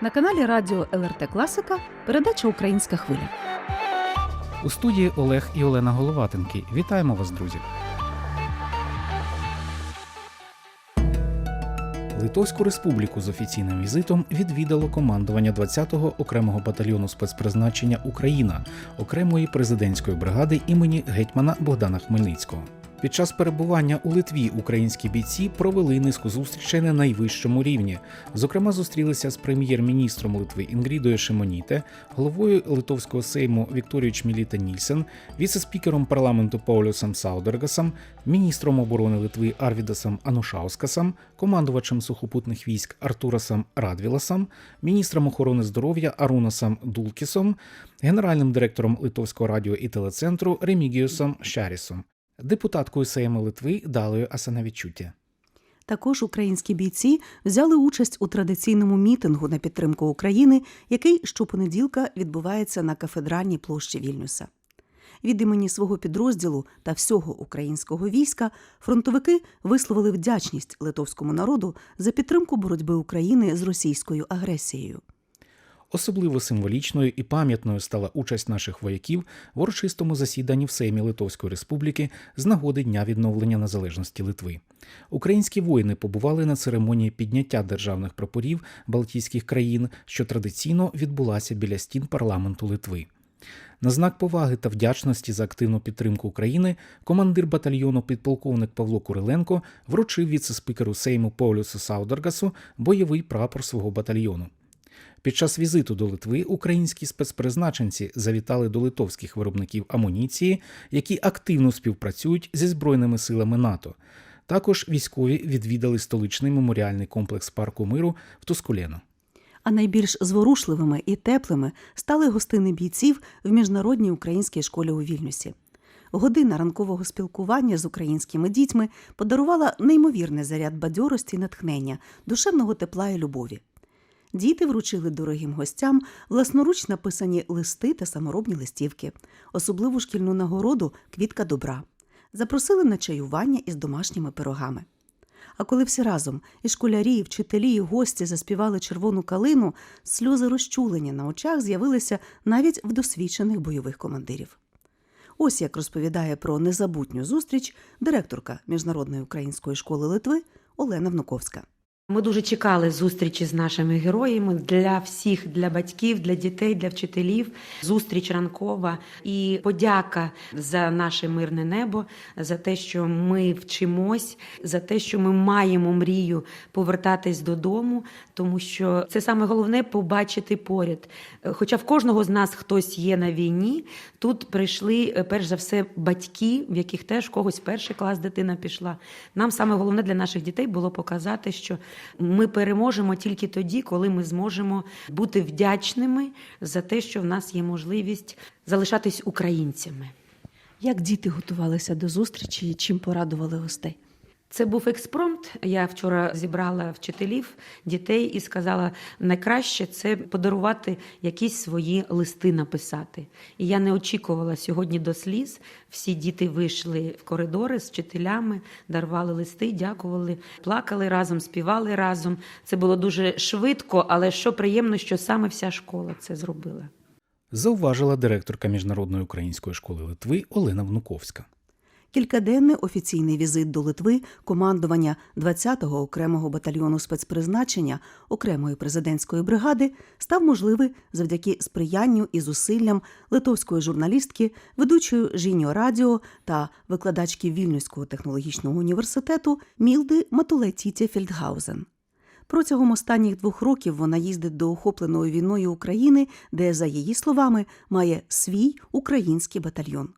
На каналі Радіо ЛРТ Класика передача Українська хвиля. У студії Олег і Олена Головатенки. Вітаємо вас, друзі. Литовську республіку з офіційним візитом відвідало командування 20-го окремого батальйону спецпризначення Україна окремої президентської бригади імені гетьмана Богдана Хмельницького. Під час перебування у Литві українські бійці провели низку зустрічей на найвищому рівні. Зокрема, зустрілися з прем'єр-міністром Литви Інгрідою Шимоніте, головою Литовського сейму Вікторією Чміліта Нільсен, віце-спікером парламенту Паулюсом Саудергасом, міністром оборони Литви Арвідасом Анушаускасом, командувачем сухопутних військ Артурасом Радвіласом, міністром охорони здоров'я Арунасом Дулкісом, генеральним директором Литовського радіо і телецентру Ремігіусом Шарісом, депутаткою Сейму Литви Далею Асанавічуті. Також українські бійці взяли участь у традиційному мітингу на підтримку України, який щопонеділка відбувається на кафедральній площі Вільнюса. Від імені свого підрозділу та всього українського війська фронтовики висловили вдячність литовському народу за підтримку боротьби України з російською агресією. Особливо символічною і пам'ятною стала участь наших вояків в урочистому засіданні в Сеймі Литовської Республіки з нагоди Дня відновлення незалежності Литви. Українські воїни побували на церемонії підняття державних прапорів Балтійських країн, що традиційно відбулася біля стін парламенту Литви. На знак поваги та вдячності за активну підтримку України командир батальйону підполковник Павло Куриленко вручив віце-спікеру Сейму Паулюсу Саудергасу бойовий прапор свого батальйону. Під час візиту до Литви українські спецпризначенці завітали до литовських виробників амуніції, які активно співпрацюють зі збройними силами НАТО. Також військові відвідали столичний меморіальний комплекс парку миру в Тускулєно. А найбільш зворушливими і теплими стали гостини бійців в міжнародній українській школі у Вільнюсі. Година ранкового спілкування з українськими дітьми подарувала неймовірний заряд бадьорості й натхнення, душевного тепла і любові. Діти вручили дорогим гостям власноруч написані листи та саморобні листівки, особливу шкільну нагороду квітка добра. Запросили на чаювання із домашніми пирогами. А коли всі разом і школярі, і вчителі, і гості заспівали червону калину, сльози розчулення на очах з'явилися навіть в досвідчених бойових командирів. Ось як розповідає про незабутню зустріч директорка Міжнародної української школи Литви Олена Внуковська. Ми дуже чекали зустрічі з нашими героями для всіх, для батьків, для дітей, для вчителів. Зустріч ранкова і подяка за наше мирне небо, за те, що ми вчимось, за те, що ми маємо мрію повертатись додому, тому що це саме головне побачити поряд. Хоча в кожного з нас хтось є на війні, тут прийшли е, перш за все батьки, в яких теж когось перший клас дитина пішла. Нам саме головне для наших дітей було показати, що ми переможемо тільки тоді, коли ми зможемо бути вдячними за те, що в нас є можливість залишатись українцями. Як діти готувалися до зустрічі чим порадували гостей? Це був експромт. Я вчора зібрала вчителів, дітей і сказала: найкраще це подарувати якісь свої листи написати. І я не очікувала сьогодні до сліз. Всі діти вийшли в коридори з вчителями, дарували листи, дякували, плакали разом, співали разом. Це було дуже швидко, але що приємно, що саме вся школа це зробила. Зауважила директорка Міжнародної української школи Литви Олена Внуковська. Кількаденний офіційний візит до Литви командування 20-го окремого батальйону спецпризначення окремої президентської бригади став можливий завдяки сприянню і зусиллям литовської журналістки, ведучої Жіньо Радіо та викладачки Вільнюського технологічного університету Мілди Матулетіті Фельдгаузен. Протягом останніх двох років вона їздить до охопленої війною України, де, за її словами, має свій український батальйон.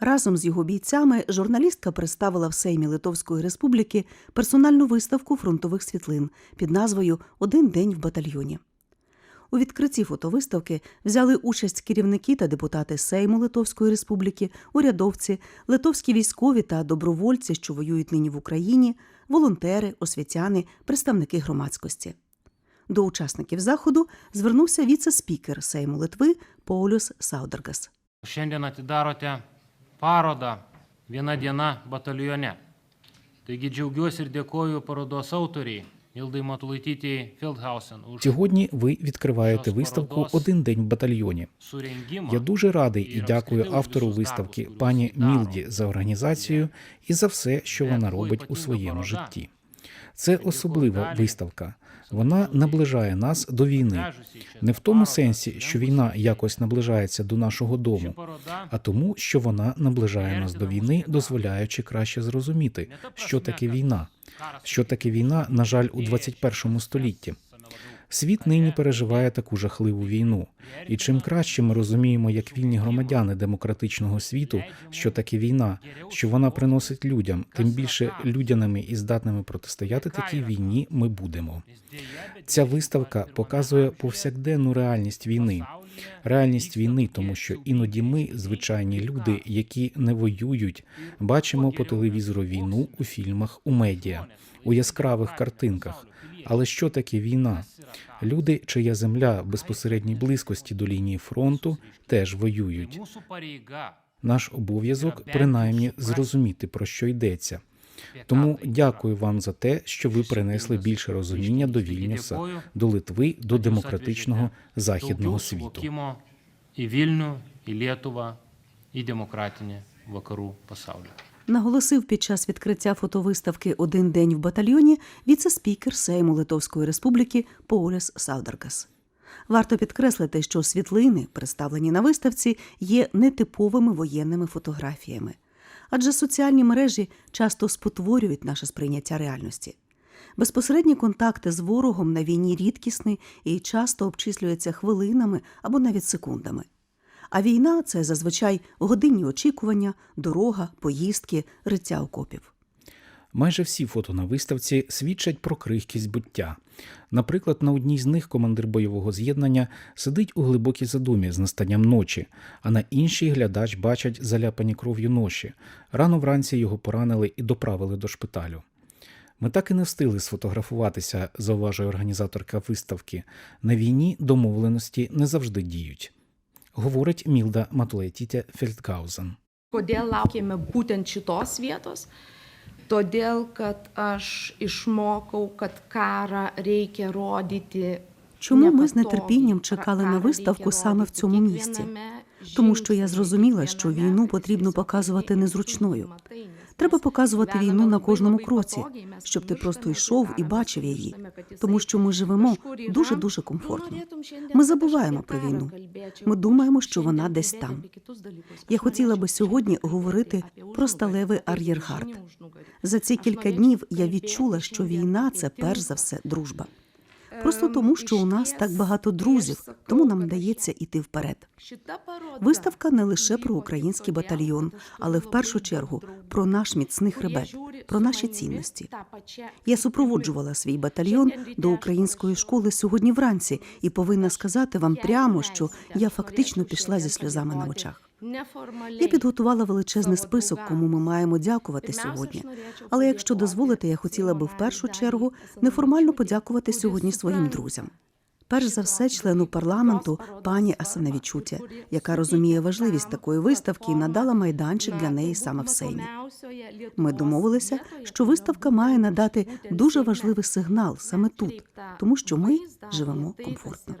Разом з його бійцями журналістка представила в Сеймі Литовської Республіки персональну виставку фронтових світлин під назвою Один день в батальйоні. У відкритті фотовиставки взяли участь керівники та депутати Сейму Литовської Республіки, урядовці, литовські військові та добровольці, що воюють нині в Україні, волонтери, освітяни, представники громадськості. До учасників заходу звернувся віце-спікер Сейму Литви Поулюс Саудергас. Šiandien atidarote parodą Viena diena batalione. Taigi džiaugiuosi ir dėkoju parodos autoriai Філдгаусен Сьогодні ви відкриваєте виставку Один день в батальйоні. Я дуже радий і дякую автору виставки пані Мілді за організацію і за все, що вона робить у своєму житті. Це особлива виставка. Вона наближає нас до війни. Не в тому сенсі, що війна якось наближається до нашого дому, а тому, що вона наближає нас до війни, дозволяючи краще зрозуміти, що таке війна, що таке війна, на жаль, у 21 столітті. Світ нині переживає таку жахливу війну, і чим краще ми розуміємо, як вільні громадяни демократичного світу, що таке війна, що вона приносить людям, тим більше людяними і здатними протистояти такій війні ми будемо. Ця виставка показує повсякденну реальність війни. Реальність війни, тому що іноді ми, звичайні люди, які не воюють, бачимо по телевізору війну у фільмах, у медіа, у яскравих картинках. Але що таке війна? Люди, чия земля в безпосередній близькості до лінії фронту, теж воюють. Наш обов'язок принаймні зрозуміти про що йдеться. Тому дякую вам за те, що ви принесли більше розуміння до Вільнюса, до Литви, до демократичного західного світу. І Вільню, і Лєтува, і демократині вакару пасаулю. Наголосив під час відкриття фотовиставки Один день в батальйоні віце-спікер Сейму Литовської Республіки Поуляс Саударгас. Варто підкреслити, що світлини, представлені на виставці, є нетиповими воєнними фотографіями, адже соціальні мережі часто спотворюють наше сприйняття реальності. Безпосередні контакти з ворогом на війні рідкісні і часто обчислюються хвилинами або навіть секундами. А війна це зазвичай годинні очікування, дорога, поїздки, риття окопів. Майже всі фото на виставці свідчать про крихкість буття. Наприклад, на одній з них командир бойового з'єднання сидить у глибокій задумі з настанням ночі, а на іншій глядач бачать заляпані кров'ю ноші. Рано вранці його поранили і доправили до шпиталю. Ми так і не встигли сфотографуватися, зауважує організаторка виставки. На війні домовленості не завжди діють. Говорить Мілда Матулетітя Фельдгаузен. Kodėl laukėme būtent šitos vietos? Todėl, kad aš išmokau, kad karą reikia rodyti. Чому ми з нетерпінням чекали на виставку саме в цьому місці? Тому що я зрозуміла, що війну потрібно показувати незручною. Треба показувати війну на кожному кроці, щоб ти просто йшов і бачив її, тому що ми живемо дуже дуже комфортно. Ми забуваємо про війну. Ми думаємо, що вона десь там. Я хотіла би сьогодні говорити про сталевий ар'єргард. За ці кілька днів я відчула, що війна це перш за все дружба. Просто Ем, тому, що у нас так багато друзів, тому нам вдається іти вперед. Виставка не лише про український батальйон, але в першу чергу про наш міцний хребет, про наші цінності. Я супроводжувала свій батальйон до української школи сьогодні вранці і повинна сказати вам прямо, що я фактично пішла зі сльозами на очах. Я підготувала величезний список, кому ми маємо дякувати сьогодні. Але якщо дозволите, я хотіла би в першу чергу неформально подякувати сьогодні своїм друзям. Перш за все, члену парламенту пані Асанавічуті, яка розуміє важливість такої виставки і надала майданчик для неї саме в Сеймі. Ми домовилися, що виставка має надати дуже важливий сигнал саме тут, тому що ми живемо комфортно.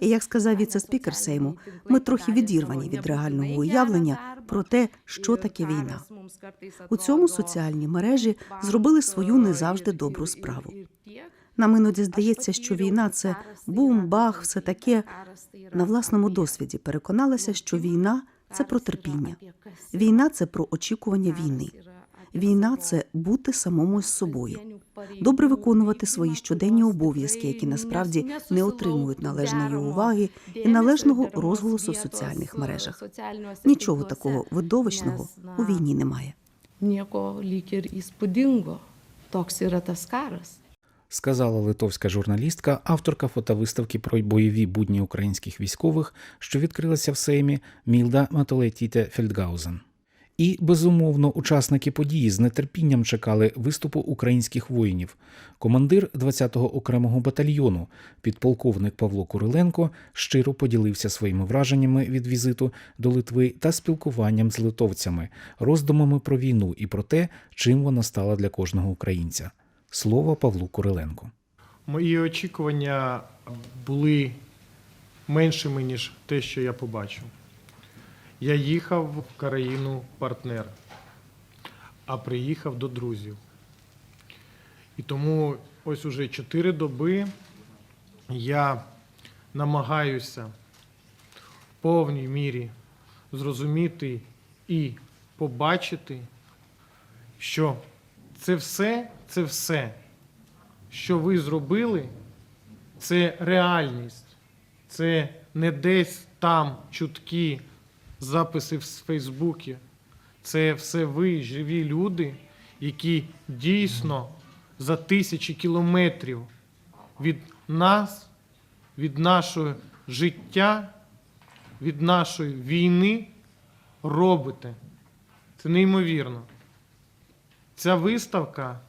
І як сказав віце-спікер Сейму, ми трохи відірвані від реального уявлення про те, що таке війна. У цьому соціальні мережі зробили свою не завжди добру справу. Нам іноді здається, що війна це бум, бах, все таке. На власному досвіді переконалася, що війна це про терпіння. Війна це про очікування війни. Війна це бути самому з собою, добре виконувати свої щоденні обов'язки, які насправді не отримують належної уваги і належного розголосу в соціальних мережах. Нічого такого видовищного у війні немає. Įspūdingo. Toks yra tas karas. Сказала литовська журналістка, авторка фотовиставки про бойові будні українських військових, що відкрилася в Сеймі Мілда Матолетіте Фельдгаузен. І безумовно, учасники події з нетерпінням чекали виступу українських воїнів. Командир 20-го окремого батальйону, підполковник Павло Куриленко, щиро поділився своїми враженнями від візиту до Литви та спілкуванням з литовцями, роздумами про війну і про те, чим вона стала для кожного українця. Слово Павлу Куриленку. Мої очікування були меншими, ніж те, що я побачив. Я їхав в країну партнер, а приїхав до друзів. І тому ось уже чотири доби я намагаюся в повній мірі зрозуміти і побачити, що це все, це все, що ви зробили, це реальність. Це не десь там чуткі записи в Фейсбуці. Це все ви, живі люди, які дійсно за тисячі кілометрів від нас, від нашого життя, від нашої війни робите. Це неймовірно. Ця виставка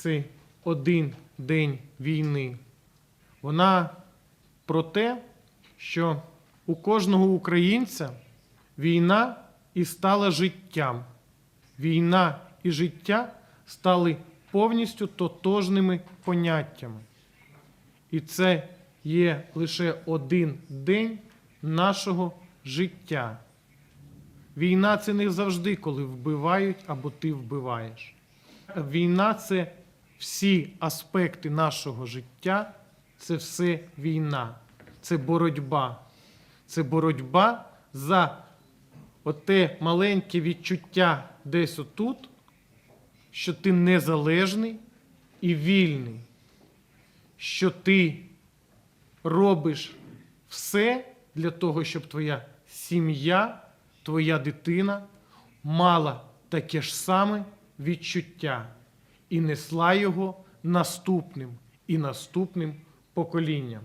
це один день війни. Вона про те, що у кожного українця війна і стала життям. Війна і життя стали повністю тотожними поняттями. І це є лише один день нашого життя. Війна це не завжди, коли вбивають або ти вбиваєш. Війна це всі аспекти нашого життя, це все війна, це боротьба. Це боротьба за оте маленьке відчуття десь отут, що ти незалежний і вільний, що ти робиш все для того, щоб твоя сім'я, твоя дитина мала таке ж саме відчуття і несла його наступним і наступним поколінням.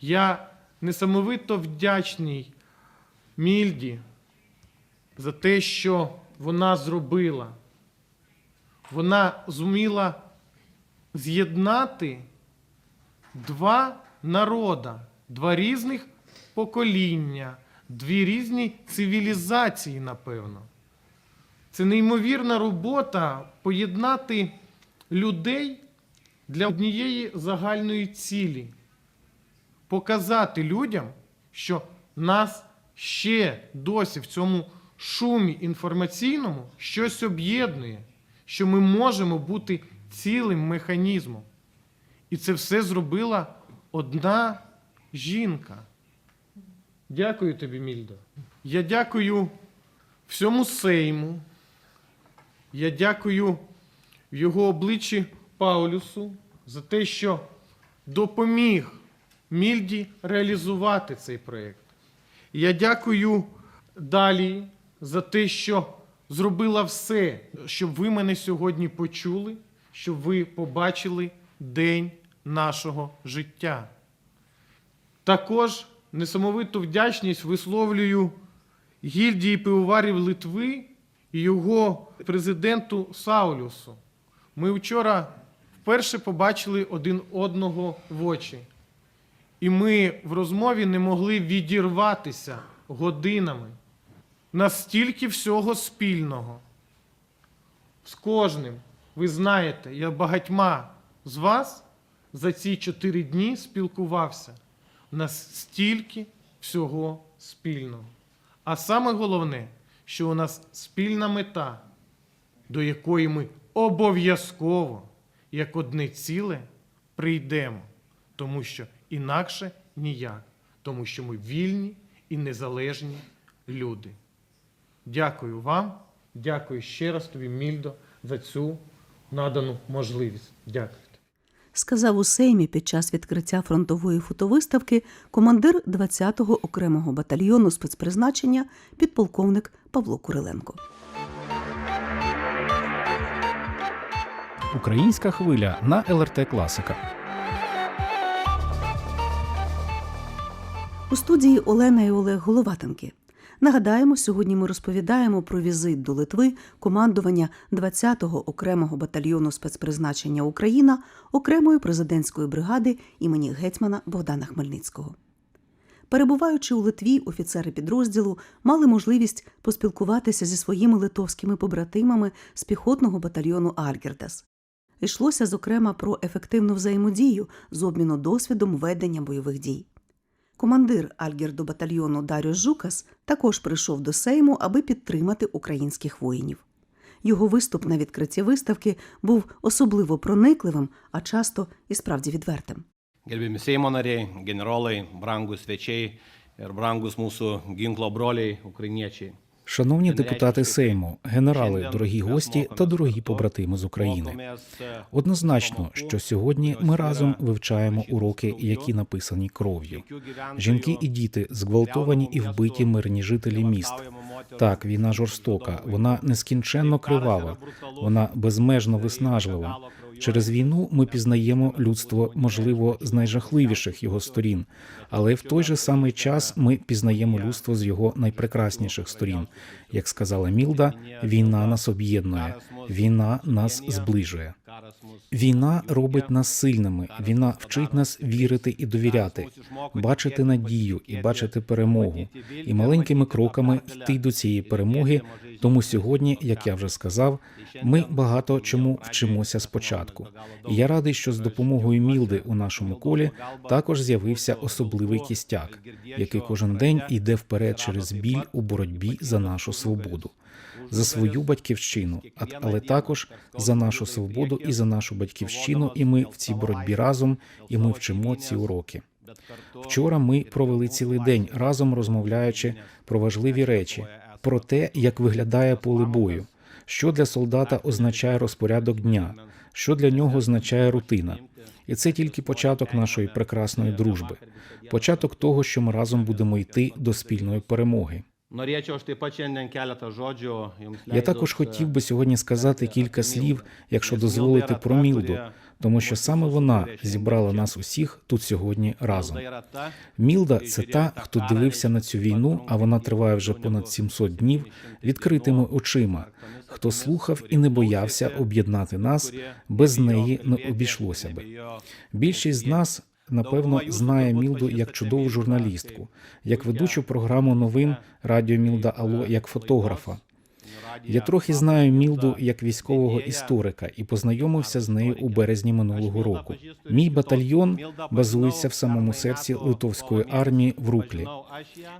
Я несамовито вдячний Мільді за те, що вона зробила. Вона зуміла з'єднати два народа, два різних покоління, дві різні цивілізації, напевно. Це неймовірна робота поєднати людей для однієї загальної цілі. Показати людям, що нас ще досі в цьому шумі інформаційному щось об'єднує, що ми можемо бути цілим механізмом. І це все зробила одна жінка. Дякую тобі, Мільдо. Я дякую всьому Сейму. Я дякую в його обличчі Паулюсу за те, що допоміг Мільді реалізувати цей проєкт. Я дякую далі за те, що зробила все, щоб ви мене сьогодні почули, щоб ви побачили день нашого життя. Також несамовиту вдячність висловлюю гільдії пивоварів Литви і його президенту Саулюсу. Ми вчора вперше побачили один одного в очі. І ми в розмові не могли відірватися годинами. Настільки всього спільного. З кожним, ви знаєте, я багатьма з вас за ці чотири дні спілкувався. У нас стільки всього спільного. А саме головне, що у нас спільна мета, до якої ми обов'язково, як одне ціле, прийдемо. Тому що інакше ніяк. Тому що ми вільні і незалежні люди. Дякую вам, дякую ще раз тобі, Мільдо, за цю надану можливість. Дякую. Сказав у Сеймі під час відкриття фронтової фотовиставки командир 20-го окремого батальйону спецпризначення підполковник Павло Куриленко. Українська хвиля на ЛРТ Класика. У студії Олена і Олег Головатенки. Нагадаємо, сьогодні ми розповідаємо про візит до Литви командування 20-го окремого батальйону спецпризначення Україна окремої президентської бригади імені гетьмана Богдана Хмельницького. Перебуваючи у Литві, офіцери підрозділу мали можливість поспілкуватися зі своїми литовськими побратимами з піхотного батальйону Альгердас. Йшлося зокрема про ефективну взаємодію з обміну досвідом ведення бойових дій. Командир Альгірду батальйону Дарю Жукас також прийшов до Сейму, аби підтримати українських воїнів. Його виступ на відкритті виставки був особливо проникливим, а часто і справді відвертим. Gerbiami Seimo nariai, generolai, brangūs svečiai ir brangūs mūsų ginklo. Шановні депутати Сейму, генерали, дорогі гості та дорогі побратими з України. Однозначно, що сьогодні ми разом вивчаємо уроки, які написані кров'ю. Жінки і діти зґвалтовані і вбиті мирні жителі міст. Так, війна жорстока, вона нескінченно кривава, вона безмежно виснажлива. Через війну ми пізнаємо людство, можливо, з найжахливіших його сторін, але в той же самий час ми пізнаємо людство з його найпрекрасніших сторін. Як сказала Мілда, війна нас об'єднує, війна нас зближує. Війна робить нас сильними. Війна вчить нас вірити і довіряти, бачити надію і бачити перемогу, і маленькими кроками йти до цієї перемоги. Тому сьогодні, як я вже сказав, ми багато чому вчимося спочатку. І я радий, що з допомогою Мілди у нашому колі також з'явився особливий кістяк, який кожен день йде вперед через біль у боротьбі за нашу свободу, за свою батьківщину, але також за нашу свободу і за нашу батьківщину. І ми в цій боротьбі разом, і ми вчимо ці уроки. Вчора ми провели цілий день разом розмовляючи про важливі речі, про те, як виглядає поле бою, що для солдата означає розпорядок дня, що для нього означає рутина. І це тільки початок нашої прекрасної дружби, початок того, що ми разом будемо йти до спільної перемоги. Я також хотів e, би сьогодні сказати кілька слів, якщо дозволити про Мілду, тому що саме вона зібрала нас усіх тут сьогодні разом. Мілда це та, хто дивився на цю війну, а вона триває вже понад 700 днів відкритими очима. Хто слухав і не боявся об'єднати нас, без неї не обійшлося би. Більшість з нас. Напевно, знає Мілду як чудову журналістку, як ведучу програму новин Радіо Мілда Ало як фотографа. Я трохи знаю Мілду як військового історика і познайомився з нею у березні минулого року. Мій батальйон базується в самому серці литовської армії в Руклі.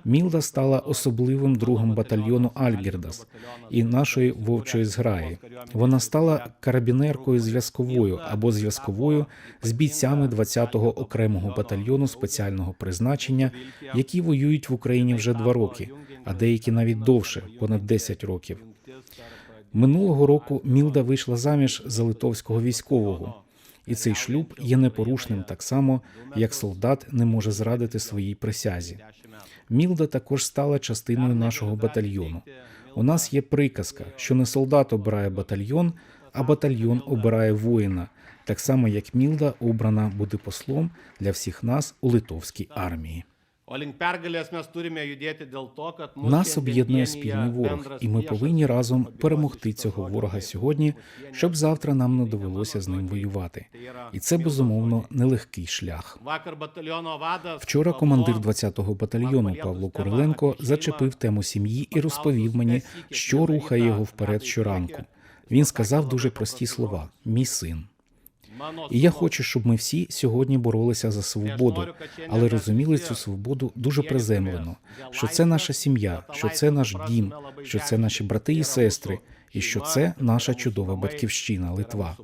Мілда стала особливим другом батальйону Альгердас і нашої вовчої зграї. Вона стала карабінеркою зв'язковою або зв'язковою з бійцями 20-го окремого батальйону спеціального призначення, які воюють в Україні вже два роки, а деякі навіть довше, понад 10 років. Минулого року Мілда вийшла заміж за литовського військового, і цей шлюб є непорушним так само, як солдат не може зрадити своїй присязі. Мілда також стала частиною нашого батальйону. У нас є приказка, що не солдат обирає батальйон, а батальйон обирає воїна, так само як Мілда обрана буде послом для всіх нас у литовській армії. Нас об'єднує спільний ворог, і ми повинні разом перемогти цього ворога сьогодні, щоб завтра нам не довелося з ним воювати. І це безумовно нелегкий шлях. Вчора командир 20-го батальйону Павло Куриленко зачепив тему сім'ї і розповів мені, що рухає його вперед щоранку. Він сказав дуже прості слова: мій син. І я хочу, щоб ми всі сьогодні боролися за свободу, але розуміли цю свободу дуже приземлено, що це наша сім'я, що це наш дім, що це наші брати і сестри, і що це наша чудова батьківщина Литва,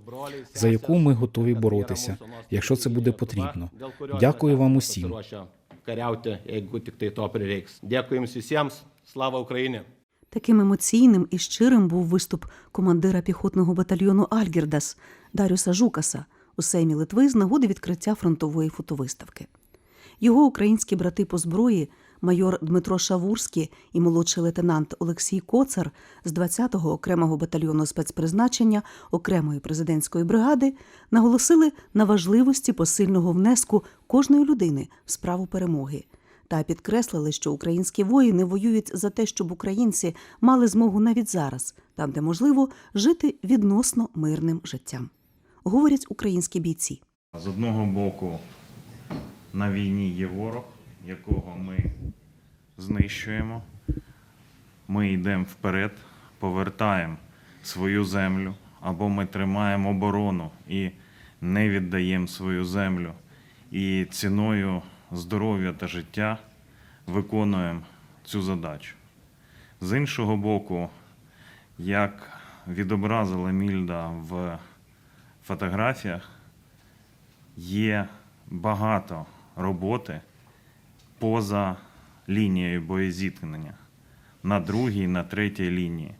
за яку ми готові боротися, якщо це буде потрібно. Дякую вам усім. Tai to prireiks. Dėkui Jums visiems. Таким емоційним і щирим був виступ командира піхотного батальйону Альгірдас Дарюса Жукаса у Сеймі Литви з нагоди відкриття фронтової фотовиставки. Його українські брати по зброї, майор Дмитро Шавурський і молодший лейтенант Олексій Коцар з 20-го окремого батальйону спецпризначення окремої президентської бригади наголосили на важливості посильного внеску кожної людини в справу перемоги та підкреслили, що українські воїни воюють за те, щоб українці мали змогу навіть зараз, там де можливо, жити відносно мирним життям. Говорять українські бійці. З одного боку, на війні є ворог, якого ми знищуємо. Ми йдемо вперед, повертаємо свою землю, або ми тримаємо оборону і не віддаємо свою землю, і ціною здоров'я та життя виконуємо цю задачу. З іншого боку, як відобразила Мільда в фотографіях, є багато роботи поза лінією боєзіткнення, на другій, на третій лінії.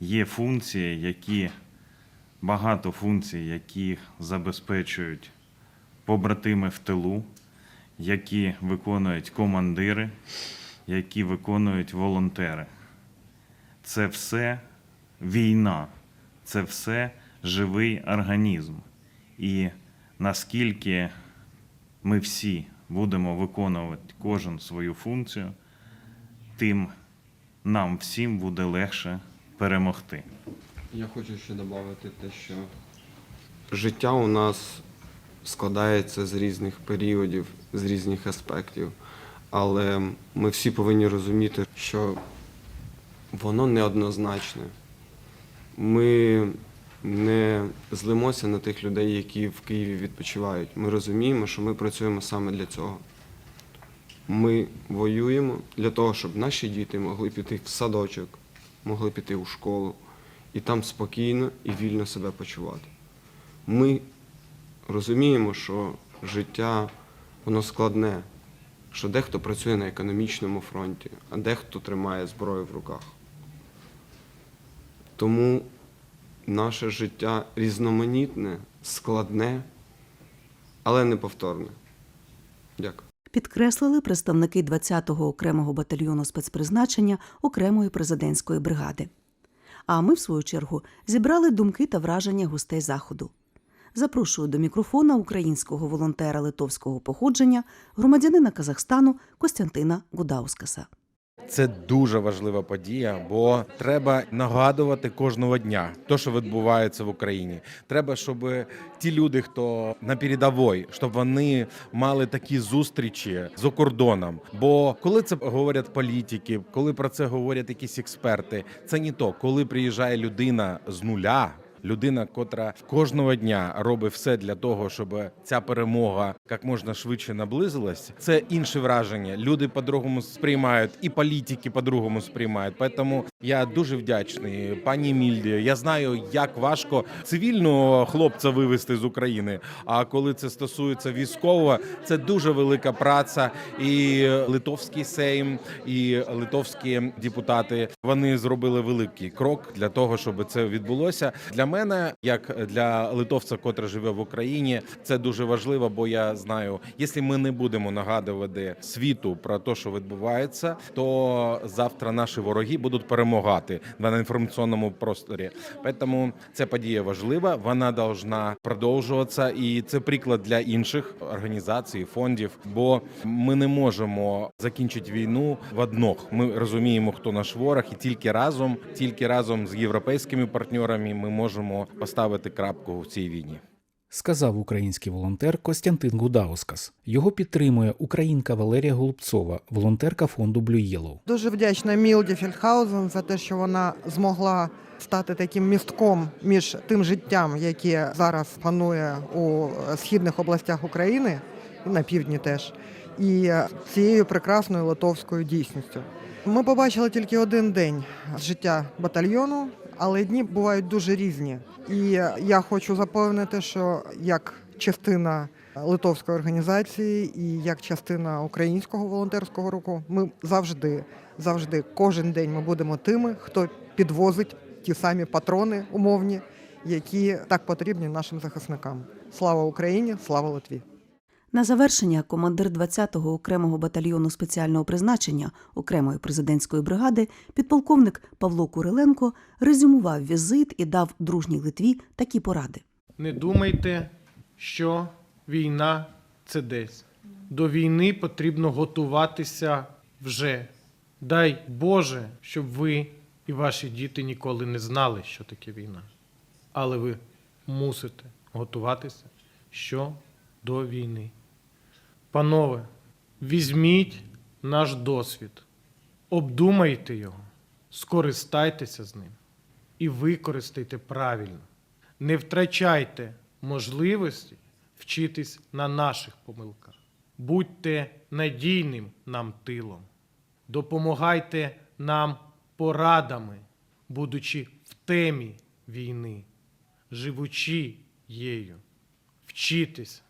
Є функції, які багато функцій, які забезпечують побратими в тилу, які виконують командири, які виконують волонтери. Це все війна, це все живий організм. І наскільки ми всі будемо виконувати кожен свою функцію, тим нам всім буде легше перемогти. Я хочу ще додати те, що життя у нас складається з різних періодів, з різних аспектів. Але ми всі повинні розуміти, що воно неоднозначне. Ми не злимося на тих людей, які в Києві відпочивають. Ми розуміємо, що ми працюємо саме для цього. Ми воюємо для того, щоб наші діти могли піти в садочок, могли піти у школу і там спокійно і вільно себе почувати. Ми розуміємо, що життя воно складне, що дехто працює на економічному фронті, а дехто тримає зброю в руках. Тому наше життя різноманітне, складне, але неповторне. Дякую. Підкреслили представники 20-го окремого батальйону спецпризначення окремої президентської бригади. А ми, в свою чергу, зібрали думки та враження гостей заходу. Запрошую до мікрофона українського волонтера литовського походження, громадянина Казахстану Костянтина Гудаускаса. Це дуже важлива подія, бо треба нагадувати кожного дня те, що відбувається в Україні. Треба, щоб ті люди, хто на передовій, щоб вони мали такі зустрічі за кордоном. Бо коли це говорять політики, коли про це говорять якісь експерти, це не то, коли приїжджає людина з нуля. Людина, котра кожного дня робить все для того, щоб ця перемога як можна швидше наблизилась. Це інше враження. Люди по-другому сприймають, і політики по-другому сприймають. Тому я дуже вдячний пані Мільді. Я знаю, як важко цивільного хлопця вивезти з України. А коли це стосується військового, це дуже велика праця. І литовський сейм, і литовські депутати вони зробили великий крок для того, щоб це відбулося. Для мене, як для литовця, котра живе в Україні, це дуже важливо, бо я знаю, якщо ми не будемо нагадувати світу про те, що відбувається, то завтра наші вороги будуть перемагати на інформаційному просторі. Тому ця подія важлива, вона повинна продовжуватися, і це приклад для інших організацій, фондів. Бо ми не можемо закінчити війну в однох. Ми розуміємо, хто наш ворог, і тільки разом, тільки разом з європейськими партнерами ми можемо поставити крапку в цій війні. сказав український волонтер Костянтин Гудаускас. Його підтримує українка Валерія Голубцова, волонтерка фонду Blue Yellow. Дуже вдячна Мілді Фельдхаузен за те, що вона змогла стати таким містком між тим життям, яке зараз панує у східних областях України на півдні теж, і цією прекрасною литовською дійсністю. Ми побачили тільки один день з життя батальйону, але дні бувають дуже різні. І я хочу запевнити, що як частина литовської організації і як частина українського волонтерського руху, ми завжди, завжди, кожен день ми будемо тими, хто підвозить ті самі патрони умовні, які так потрібні нашим захисникам. Слава Україні! Слава Литві! На завершення командир 20-го окремого батальйону спеціального призначення окремої президентської бригади, підполковник Павло Куриленко, резюмував візит і дав дружній Литві такі поради. Не думайте, що війна це десь. До війни потрібно готуватися вже. Дай Боже, щоб ви і ваші діти ніколи не знали, що таке війна. Але ви мусите готуватися що до війни. Панове, візьміть наш досвід, обдумайте його, скористайтеся з ним і використайте правильно. не втрачайте можливості вчитись на наших помилках. Будьте надійним нам тилом. Допомагайте нам порадами, будучи в темі війни, живучи її. Вчитесь,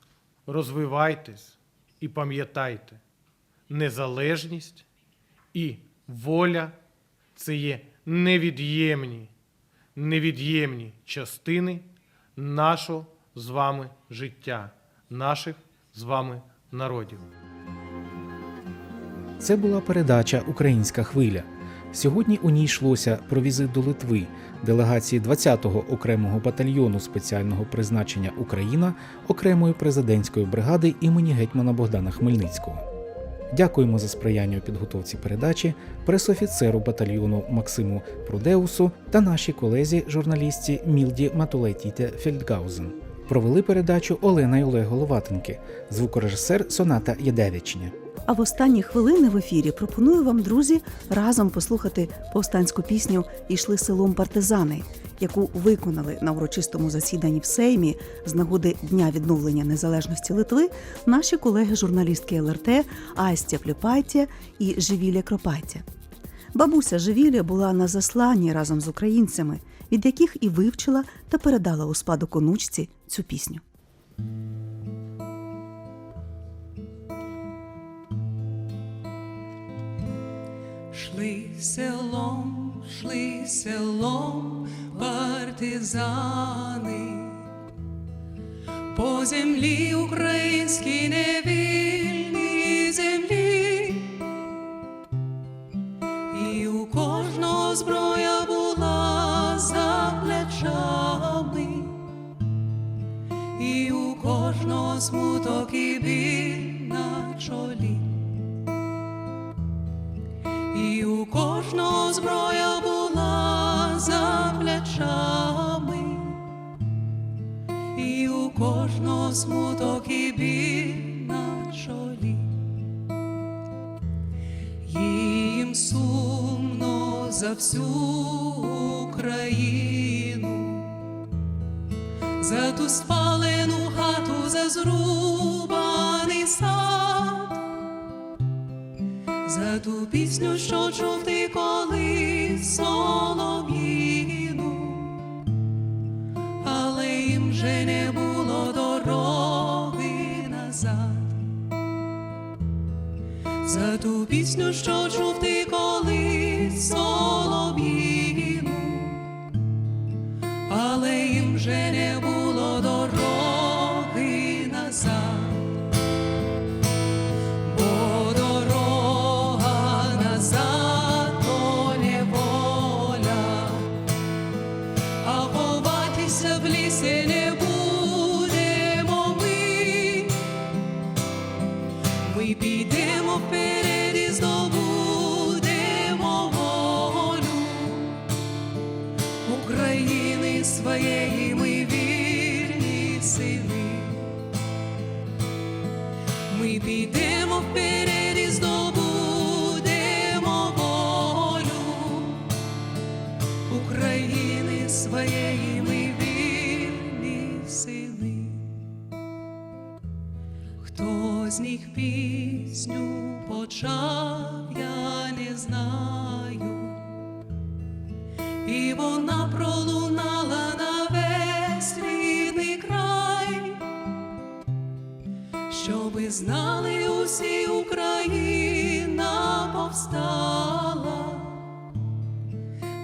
розвивайтесь і пам'ятайте, незалежність і воля це є невід'ємні, невід'ємні частини нашого з вами життя, наших з вами народів. Це була передача Українська хвиля. Сьогодні у ній йшлося про візит до Литви делегації 20-го окремого батальйону спеціального призначення Україна окремої президентської бригади імені гетьмана Богдана Хмельницького. Дякуємо за сприяння у підготовці передачі пресофіцеру батальйону Максиму Прудеусу та нашій колезі журналістці Мілді Матулайтіте Фельдгаузен. Провели передачу Олена й Олег Головатенки, звукорежисер Соната Єдевичня. А в останні хвилини в ефірі пропоную вам, друзі, разом послухати повстанську пісню Ішли селом партизани, яку виконали на урочистому засіданні в Сеймі з нагоди Дня відновлення незалежності Литви наші колеги-журналістки ЛРТ Астя Пліпайтя і Живіля Кропайтя. Бабуся Живіля була на засланні разом з українцями, від яких і вивчила та передала у спадок онучці цю пісню. Шли селом, шли селом партизани, по землі українській невільній землі, і у кожного зброя була за плечами, і у кожного смуток і біль на чолі. Кожного зброя була за плечами, і у кожного смуток і біль на чолі. Їм сумно за всю Україну, за ту спалену хату, за зрубаний за ту пісню, що чув ти колись солов'їну, але їм вже не було дороги назад. За ту пісню, що чув ти колись солов'їну, але їм вже не було з них пісню почав, я не знаю, і вона пролунала на весь рідний край. Щоби знали усі Україна повстала,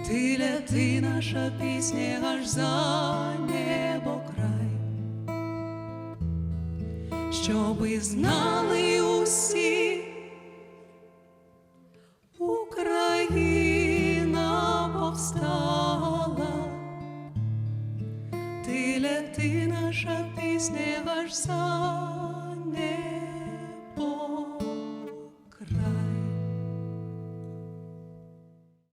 ти наша пісня аж за щоби знали усі